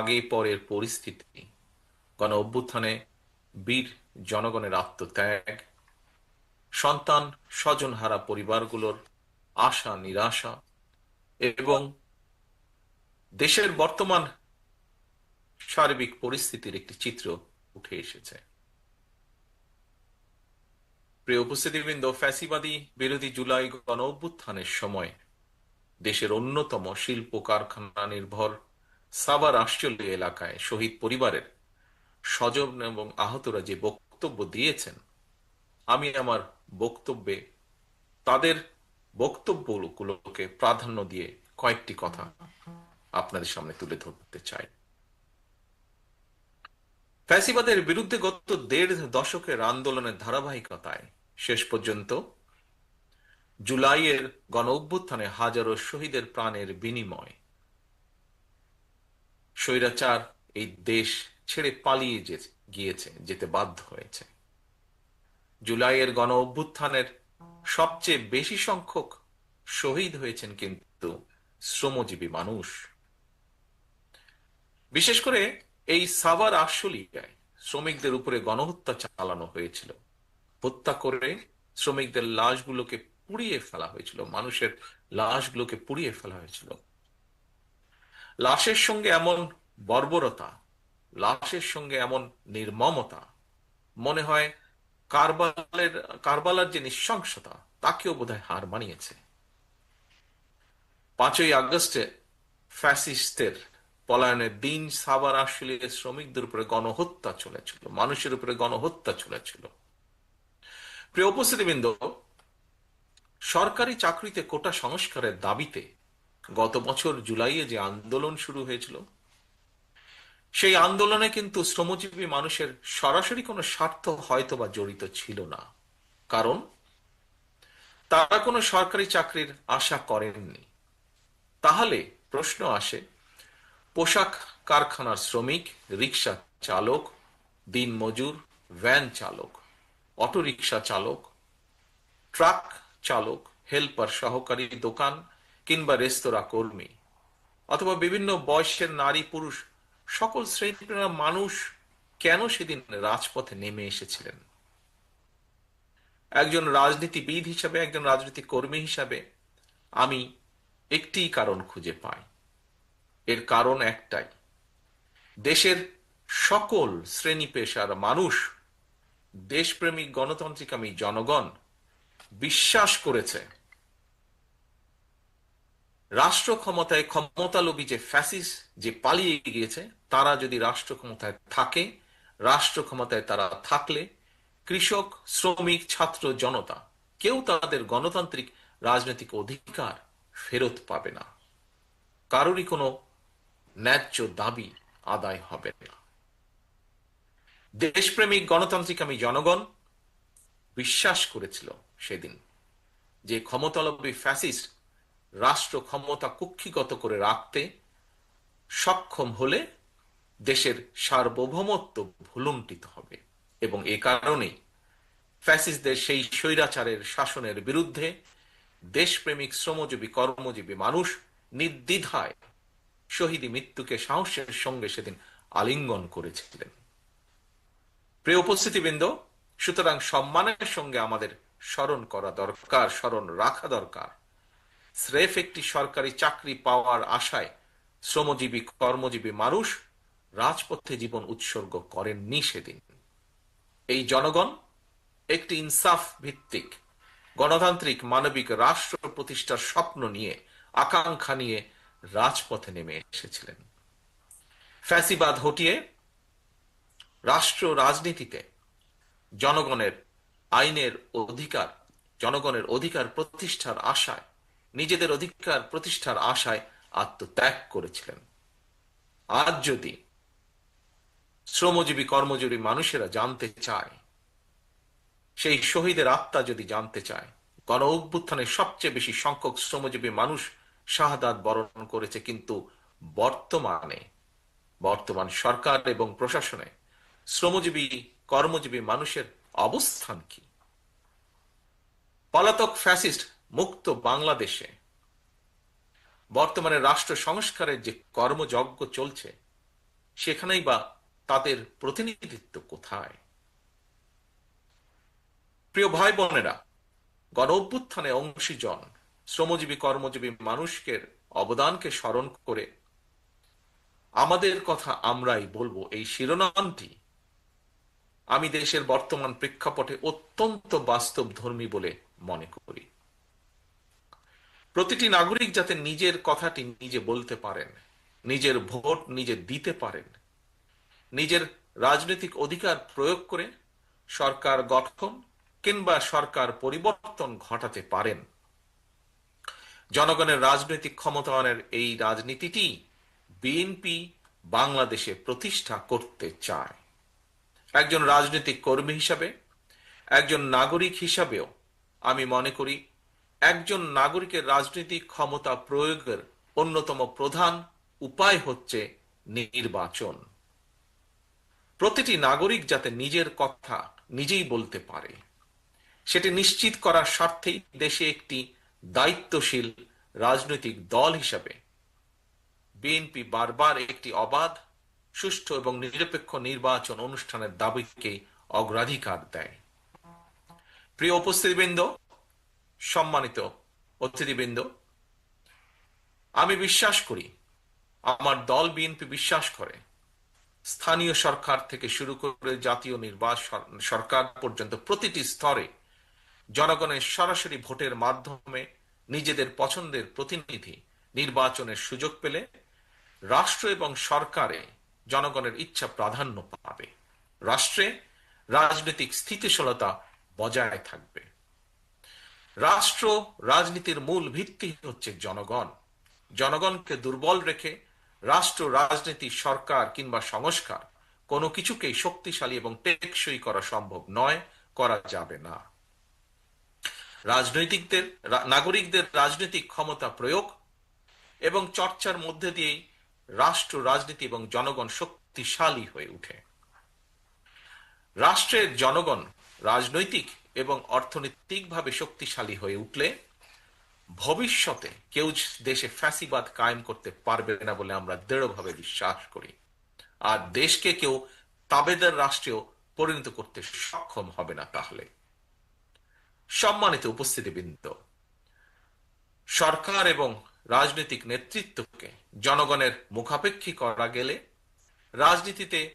আগে পরের পরিস্থিতি গণ অভ্যুত্থানে বীর জনগণের আত্মত্যাগ, সন্তান স্বজনহারা পরিবারগুলোর আশা নিরাশা এবং দেশের বর্তমান সার্বিক পরিস্থিতির একটি চিত্র উঠে এসেছে। প্রিয় উপস্থিতিবৃন্দ, ফ্যাসিবাদী বিরোধী জুলাই গণ অভ্যুত্থানের সময় দেশের অন্যতম শিল্প কারখানা নির্ভর সাবার আশ্চর্য এলাকায় শহীদ পরিবারের স্বজন এবং আহতরা যে বক্তব্য দিয়েছেন, আমি আমার বক্তব্যে তাদের বক্তব্যগুলোকে প্রাধান্য দিয়ে কয়েকটি কথা আপনাদের সামনে তুলে ধরতে চাই। ফ্যাসিবাদের বিরুদ্ধে গত দেড় দশকের আন্দোলনের ধারাবাহিকতায় শেষ পর্যন্ত জুলাইয়ের গণ অভ্যুত্থানে হাজারো শহীদের প্রাণের বিনিময় স্বৈরাচার এই দেশ ছেড়ে পালিয়ে গিয়েছে, যেতে বাধ্য হয়েছে। জুলাইয়ের গণ অভ্যুত্থানের সবচেয়ে বেশি সংখ্যক শহীদ হয়েছেন কিন্তু শ্রমজীবী মানুষ। বিশেষ করে এই সাভার আশুলিয়ায় শ্রমিকদের উপরে গণহত্যা চালানো হয়েছিল। হত্যা করে শ্রমিকদের লাশগুলোকে পুড়িয়ে ফেলা হয়েছিল, মানুষের লাশগুলোকে পুড়িয়ে ফেলা হয়েছিল। লাশের সঙ্গে এমন বর্বরতা, লাশের সঙ্গে এমন নির্মমতা, মনে হয় কারবালের, কারবালার যে নৃশংসতা, তাকেও বোধহয় হার মানিয়েছে। পাঁচই আগস্টে ফ্যাসিস্টের পলায়নের দিন সাবার আসলে শ্রমিকদের উপরে গণহত্যা চলেছিল, মানুষের উপরে গণহত্যা চলেছিল। প্রিয় উপস্থিতিবৃন্দ, সরকারি চাকরিতে কোটা সংস্কারের দাবিতে গত বছর জুলাইয়ে যে আন্দোলন শুরু হয়েছিল, সেই আন্দোলনে কিন্তু শ্রমজীবী মানুষের সরাসরি কোনো স্বার্থ হয়তো বা জড়িত ছিল না। কারণ তারা কোনো সরকারি চাকরির আশা করেননি। তাহলে প্রশ্ন আসে, পোশাক কারখানার শ্রমিক, রিক্সা চালক, দিন মজুর, ভ্যান চালক অটোরিকশা চালক, ট্রাক চালক, হেল্পার সহকারী দোকান কিংবা রেস্তোরাঁ কর্মী অথবা বিভিন্ন বয়সের নারী পুরুষ, সকল শ্রেণির মানুষ কেন সেদিন রাজপথে নেমে এসেছিলেন? একজন রাজনীতিবিদ হিসাবে, একজন রাজনীতি কর্মী হিসাবে আমি একটি কারণ খুঁজে পাই। এর কারণ একটাই, দেশের সকল শ্রেণি পেশার মানুষ, দেশপ্রেমিক গণতান্ত্রিকামী জনগণ, বিশ্বাস করেছে রাষ্ট্র ক্ষমতায় ক্ষমতালোভী যে ফ্যাসিস যে পালিয়ে গিয়েছে, তারা যদি রাষ্ট্র ক্ষমতায় থাকে, রাষ্ট্র ক্ষমতায় তারা থাকলে কৃষক, শ্রমিক, ছাত্র, জনতা কেউ তাদের গণতান্ত্রিক রাজনৈতিক অধিকার ফেরত পাবে না। কারোরই কোনো ন্যায্য দাবি আদায় হবে না। দেশপ্রেমিক গণতান্ত্রিক আমি জনগণ বিশ্বাস করেছিল সেদিন যে ক্ষমতালম্বী ফ্যাসিস্ট রাষ্ট্র ক্ষমতা কুক্ষিগত করে রাখতে সক্ষম হলে দেশের সার্বভৌমত্ব ভুলুণ্ঠিত হবে। এবং এ কারণেই ফ্যাসিস্টদের সেই স্বৈরাচারের শাসনের বিরুদ্ধে দেশপ্রেমিক, শ্রমজীবী, কর্মজীবী মানুষ নির্দ্বিধায় শহীদি মৃত্যুকে সাহসের সঙ্গে সেদিন আলিঙ্গন করেছিলেন। প্রিয় উপস্থিতিবৃন্দ, সুতরাং সম্মানের সঙ্গে আমাদের স্মরণ করা দরকার, স্মরণ রাখা দরকার। স্রেফ একটি সরকারি চাকরি পাওয়ার আশায় শ্রমজীবী, কর্মজীবী মানুষ রাজপথে জীবন উৎসর্গ করেননি সেদিন। এই জনগণ একটি ইনসাফ ভিত্তিক, গণতান্ত্রিক, মানবিক রাষ্ট্র প্রতিষ্ঠার স্বপ্ন নিয়ে আকাঙ্ক্ষা নিয়ে রাজপথে নেমে এসেছিলেন। ফ্যাসিবাদ হটিয়ে রাষ্ট্র রাজনীতিতে জনগণের আইনের অধিকার, জনগণের অধিকার প্রতিষ্ঠার আশায় নিজেদের অধিকার প্রতিষ্ঠার আশায় আত্মত্যাগ করেছিলেন। আজ যদি শ্রমজীবী, কর্মজীবী মানুষেরা জানতে চায়, সেই শহীদের আত্মা যদি জানতে চায়, গণ অভ্যুত্থানে সবচেয়ে বেশি সংখ্যক শ্রমজীবী মানুষ শাহাদাত বরণ করেছে, কিন্তু বর্তমানে, বর্তমান সরকার এবং প্রশাসনে শ্রমজীবী, কর্মজীবী মানুষের অবস্থান কি? পলাতক ফ্যাসিস্ট মুক্ত বাংলাদেশে বর্তমানে রাষ্ট্র সংস্কারের যে কর্মযজ্ঞ চলছে, সেখানেই বা তাদের প্রতিনিধিত্ব কোথায়? প্রিয় ভাই বোনেরা গণ অভ্যুত্থানে অংশীজন, শ্রমজীবী, কর্মজীবী মানুষকে অবদানকে স্মরণ করে আমাদের কথা আমরাই বলব। এই শিরোনামটি আমি দেশের বর্তমান প্রেক্ষাপটে অত্যন্ত বাস্তব ধর্মী বলে মনে করি। প্রতিটি নাগরিক যাতে নিজের কথাটি নিজে বলতে পারেন, নিজের ভোট নিজে দিতে পারেন, নিজের রাজনৈতিক অধিকার প্রয়োগ করে সরকার গঠন কিংবা সরকার পরিবর্তন ঘটাতে পারেন। জনগণের রাজনৈতিক ক্ষমতায়নের এই রাজনীতিটি বিএনপি বাংলাদেশে প্রতিষ্ঠা করতে চায়। একজন রাজনৈতিক কর্মী হিসাবে, একজন নাগরিক হিসাবেও আমি মনে করি একজন নাগরিকের রাজনৈতিক ক্ষমতা প্রয়োগের অন্যতম প্রধান উপায় হচ্ছে নির্বাচন। প্রতিটি নাগরিক যাতে নিজের কথা নিজেই বলতে পারে, সেটি নিশ্চিত করার স্বার্থেই দেশে একটি দায়িত্বশীল রাজনৈতিক দল হিসাবে বিএনপি বারবার একটি অবাধ, সুষ্ঠু এবং নিরপেক্ষ নির্বাচন অনুষ্ঠানের দাবিকে অগ্রাধিকার দেয়। প্রিয় উপস্থিতিবৃন্দ সম্মানিত অতিথিবৃন্দ, আমি বিশ্বাস করি আমার দল বিএনপি বিশ্বাস করে। স্থানীয় সরকার থেকে শুরু করে জাতীয় নির্বাচন সরকার পর্যন্ত প্রতিটি স্তরে জনগণের সরাসরি ভোটের মাধ্যমে নিজেদের পছন্দের প্রতিনিধি নির্বাচনের সুযোগ পেলে রাষ্ট্র এবং সরকারে জনগণের ইচ্ছা প্রাধান্য পাবে। রাষ্ট্রে রাজনৈতিক স্থিতিশীলতা বজায় থাকবে। রাষ্ট্র, রাজনীতির মূল ভিত্তি হচ্ছে জনগণ। জনগণকে দুর্বল রেখে রাষ্ট্র, রাজনীতি, সরকার কিংবা সংস্কার কোনো কিছুকেই শক্তিশালী এবং টেকসই করা সম্ভব নয়, করা যাবে না। রাজনৈতিকদের নাগরিকদের রাজনৈতিক ক্ষমতা প্রয়োগ এবং চর্চার মধ্যে দিয়েই রাষ্ট্র, রাজনীতি এবং জনগণ শক্তিশালী হয়ে উঠে। রাষ্ট্রের জনগণ রাজনৈতিক এবং অর্থনৈতিকভাবে শক্তিশালী হয়ে উঠলে ভবিষ্যতে কেউ দেশে ফ্যাসিবাদ কায়েম করতে পারবে না বলে আমরা দৃঢ়ভাবে বিশ্বাস করি। আর দেশকে কেউ তাবেদার রাষ্ট্রেও পরিণত করতে সক্ষম হবে না তাহলে। সম্মানিত উপস্থিতিবৃন্দ, সরকার এবং রাজনৈতিক নেতৃত্বকে জনগণের মুখাপেক্ষী করা গেলে রাজনীতিতে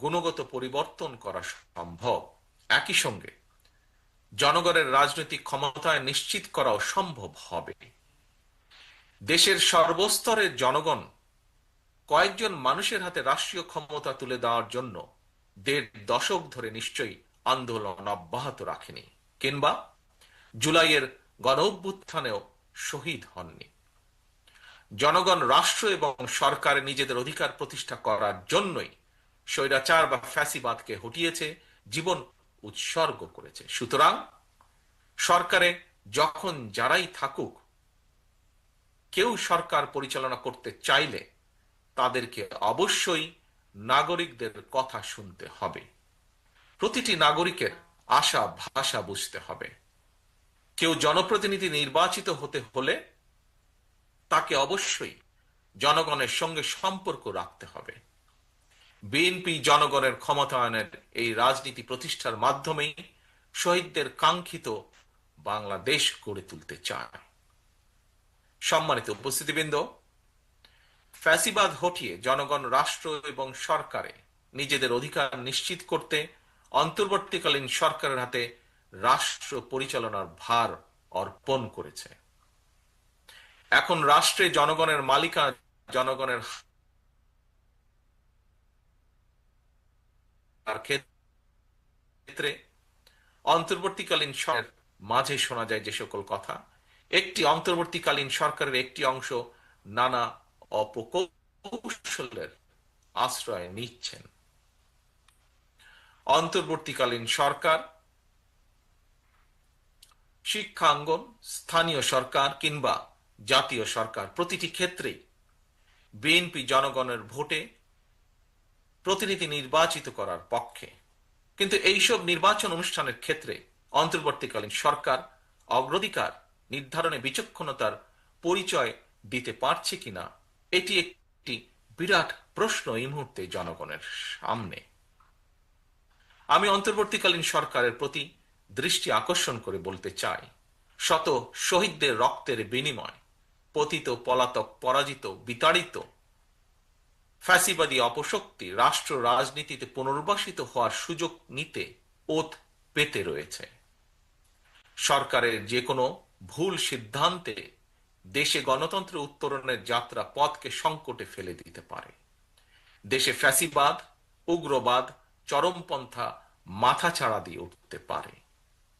গুণগত পরিবর্তন করা সম্ভব। একই সঙ্গে জনগণের রাজনৈতিক ক্ষমতায় নিশ্চিত করাও সম্ভব হবে। দেশের সর্বস্তরের জনগণ কয়েকজন মানুষের হাতে রাষ্ট্রীয় ক্ষমতা তুলে দেওয়ার জন্য দেড় দশক ধরে নিশ্চয়ই আন্দোলন অব্যাহত রাখেনি কিংবা জুলাইয়ের গণ অভ্যুত্থানেও শহীদ হননি। জনগণ, রাষ্ট্র এবং সরকার নিজেদের অধিকার প্রতিষ্ঠা করার জন্যই স্বৈরাচার বা ফ্যাসিবাদকে হটিয়েছে, জীবন উৎসর্গ করেছে। সুতরাং সরকারে যখন যারাই থাকুক, কেউ সরকার পরিচালনা করতে চাইলে তাদেরকে অবশ্যই নাগরিকদের কথা শুনতে হবে। প্রতিটি নাগরিকের আশা, ভাষা বুঝতে হবে। কেউ জনপ্রতিনিধি নির্বাচিত হতে হলে তাকে অবশ্যই জনগণের সঙ্গে সম্পর্ক রাখতে হবে। বিএনপি জনগণের ক্ষমতায়নের এই রাজনীতি প্রতিষ্ঠার মাধ্যমেই শহীদদের কাঙ্ক্ষিত বাংলাদেশ গড়ে তুলতে চায়। সম্মানিত উপস্থিতিবৃন্দ, ফ্যাসিবাদ হটিয়ে জনগণ রাষ্ট্র এবং সরকারে নিজেদের অধিকার নিশ্চিত করতে অন্তর্বর্তীকালীন সরকারের হাতে রাষ্ট্র পরিচালনার ভার অর্পণ করেছে। এখন রাষ্ট্রে জনগণের মালিকা জনগণের ক্ষেত্রে অন্তর্বর্তীকালীন সরকারের মাঝে শোনা যায় যে সকল কথা, একটি অন্তর্বর্তীকালীন সরকারের একটি অংশ নানা অপকৌশলের আশ্রয় নিচ্ছেন। অন্তর্বর্তীকালীন সরকার শিক্ষাঙ্গন স্থানীয় সরকার কিংবা জাতীয় সরকার, প্রতিটি ক্ষেত্রেই বিএনপি জনগণের ভোটে প্রতিনিধি নির্বাচিত করার পক্ষে। কিন্তু এইসব নির্বাচন অনুষ্ঠানের ক্ষেত্রে অন্তর্বর্তীকালীন সরকার অগ্রাধিকার নির্ধারণে বিচক্ষণতার পরিচয় দিতে পারছে কিনা, এটি একটি বিরাট প্রশ্ন এই মুহূর্তে জনগণের সামনে। আমি অন্তর্বর্তীকালীন সরকারের প্রতি দৃষ্টি আকর্ষণ করে বলতে চাই, শত শহীদদের রক্তের বিনিময়, পতিত পলাতক পরাজিত বিতাড়িত ফ্যাসিবাদী অপশক্তি রাষ্ট্র রাজনীতিতে পুনর্বাসিত হওয়ার সুযোগ নিতে ওত পেতে রয়েছে। সরকারের যে কোনো ভুল সিদ্ধান্তে দেশে গণতন্ত্র উত্তরণের যাত্রা পথকে সংকটে ফেলে দিতে পারে। দেশে ফ্যাসিবাদ, উগ্রবাদ, চরমপন্থা মাথা ছাড়া দিয়ে উঠতে পারে।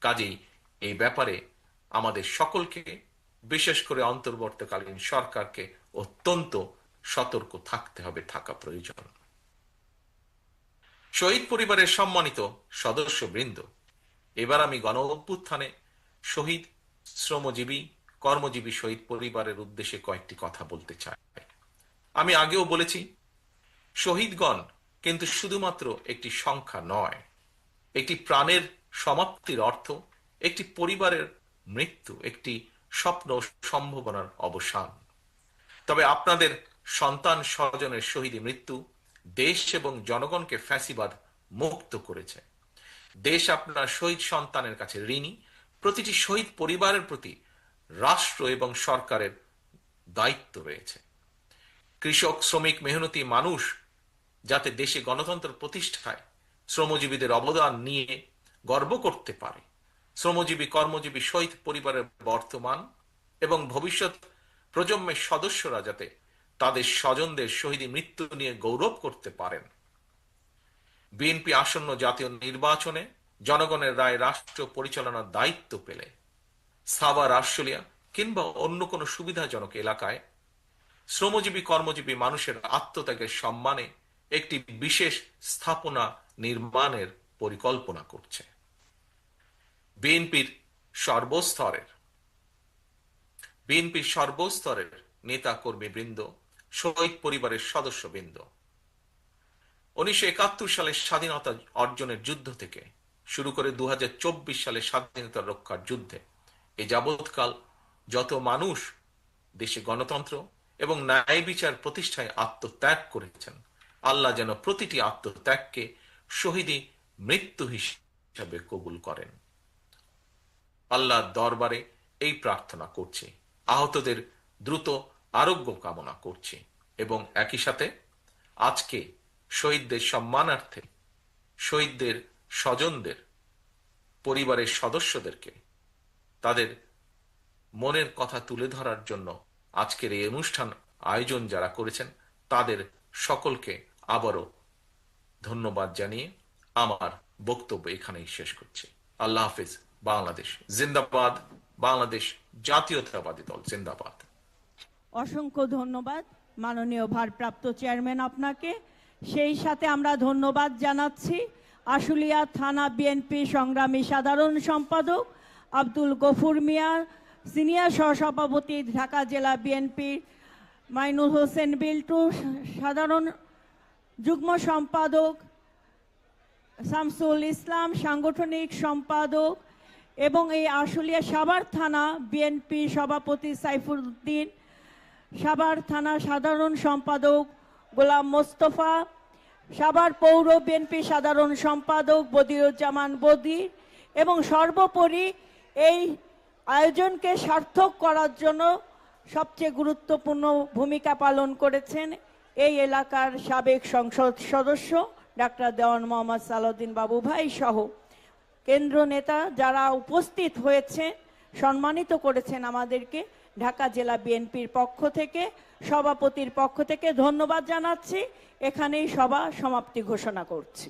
কাজেই এই ব্যাপারে আমাদের সকলকে, বিশেষ করে অন্তর্বর্তীকালীন সরকারকে অত্যন্ত সতর্ক থাকতে হবে, থাকা প্রয়োজন। শহীদ পরিবারের সম্মানিত সদস্যবৃন্দ, এবার আমি গণ অভ্যুত্থানে শহীদ, শ্রমজীবী, কর্মজীবী শহীদ পরিবারের উদ্দেশ্যে কয়েকটি কথা বলতে চাই। আমি আগেও বলেছি, শহীদগণ কিন্তু শুধুমাত্র একটি সংখ্যা নয়, একটি প্রাণের সমাপ্তির অর্থ, একটি পরিবারের মৃত্যু, একটি স্বপ্ন সম্ভাবনার অবসান। তবে আপনাদের সন্তান স্বজনের শহীদ মৃত্যু দেশ এবং জনগণকে ফ্যাসিবাদ মুক্ত করেছে। দেশ আপনার শহীদ সন্তানের কাছে ঋণী। প্রতিটি শহীদ পরিবারের প্রতি রাষ্ট্র এবং সরকারের দায়িত্ব রয়েছে। কৃষক, শ্রমিক, মেহনতি মানুষ যাতে দেশে গণতন্ত্র প্রতিষ্ঠায় শ্রমজীবীদের অবদান নিয়ে গর্ব করতে পারে। শ্রমজীবী, কর্মজীবী শহীদ পরিবারের বর্তমান এবং ভবিষ্যৎ প্রজন্মের সদস্যরা যাতে তাদের স্বজনদের শহীদ মৃত্যু নিয়ে গৌরব করতে পারেন। বিএনপি আসন্ন জাতীয় নির্বাচনে জনগণের রায় রাষ্ট্র পরিচালনার দায়িত্ব পেলে। সাভার, আশুলিয়া কিংবা অন্য কোনো সুবিধাজনক এলাকায় শ্রমজীবী, কর্মজীবী মানুষের আত্মত্যাগের সম্মানে একটি বিশেষ স্থাপনা নির্মাণের পরিকল্পনা করছে। বিএনপির সর্বস্তরের বিএনপির সর্বস্তরের নেতা কর্মী বৃন্দ শহীদ পরিবারের সদস্য বৃন্দ উনিশশো একাত্তর সালে স্বাধীনতা অর্জনের যুদ্ধ থেকে শুরু করে দুহাজার চব্বিশ সালে স্বাধীনতা রক্ষার যুদ্ধে এ যাবৎকাল যত মানুষ, দেশে গণতন্ত্র এবং ন্যায় বিচার প্রতিষ্ঠায় আত্মত্যাগ করেছেন, আল্লাহ যেন প্রতিটি আত্মত্যাগকে শহীদি মৃত্যু হিসাবে কবুল করেন। আল্লাহ দরবারে এই প্রার্থনা করছি। আহতদের দ্রুত আরোগ্য কামনা করছি এবং একই সাথে আজকে শহীদদের সম্মানার্থে, শহীদদের স্বজনদের, পরিবারের সদস্যদেরকে তাদের মনের কথা তুলে ধরার জন্য আজকের এই অনুষ্ঠান আয়োজন যারা করেছেন, তাদের সকলকে আবারও ধন্যবাদ জানিয়ে আমার বক্তব্য এখানেই শেষ করছি। আল্লাহ হাফিজ, বাংলাদেশ জিন্দাবাদ, বাংলাদেশ জাতীয়তাবাদী দল জিন্দাবাদ। অসংখ্য ধন্যবাদ। মাননীয় ভারপ্রাপ্ত চেয়ারম্যান আপনাকে। সেই সাথে আমরা ধন্যবাদ জানাচ্ছি আশুলিয়া থানা বিএনপি সংগ্রামী সাধারণ সম্পাদক আব্দুল গফুর মিয়া, সিনিয়র সহসভাপতি ঢাকা জেলা বিএনপির মাইনুল হোসেন বিল্টু, সাধারণ যুগ্ম সম্পাদক শামসুল ইসলাম, সাংগঠনিক সম্পাদক এবং এই আশুলিয়া সাভার থানা বিএনপি সভাপতি সাইফুদ্দিন সাভার থানা সাধারণ সম্পাদক গোলাম মোস্তফা, সাভার পৌর বিএনপি সাধারণ সম্পাদক বদিরুজ্জামান বদি এবং সর্বোপরি এই আয়োজনকে সার্থক করার জন্য সবচেয়ে গুরুত্বপূর্ণ ভূমিকা পালন করেছেন এই এলাকার সাবেক সংসদ সদস্য ডাক্তার দেওয়ান মোহাম্মদ সালাউদ্দিন বাবু ভাই সহ কেন্দ্র নেতা যারা উপস্থিত হয়েছে সম্মানিত করেছেন আমাদেরকে। ঢাকা জেলা বিএনপির পক্ষ থেকে, সভাপতির পক্ষ থেকে ধন্যবাদ জানাচ্ছি। এখানেই সভা সমাপ্তি ঘোষণা করছি।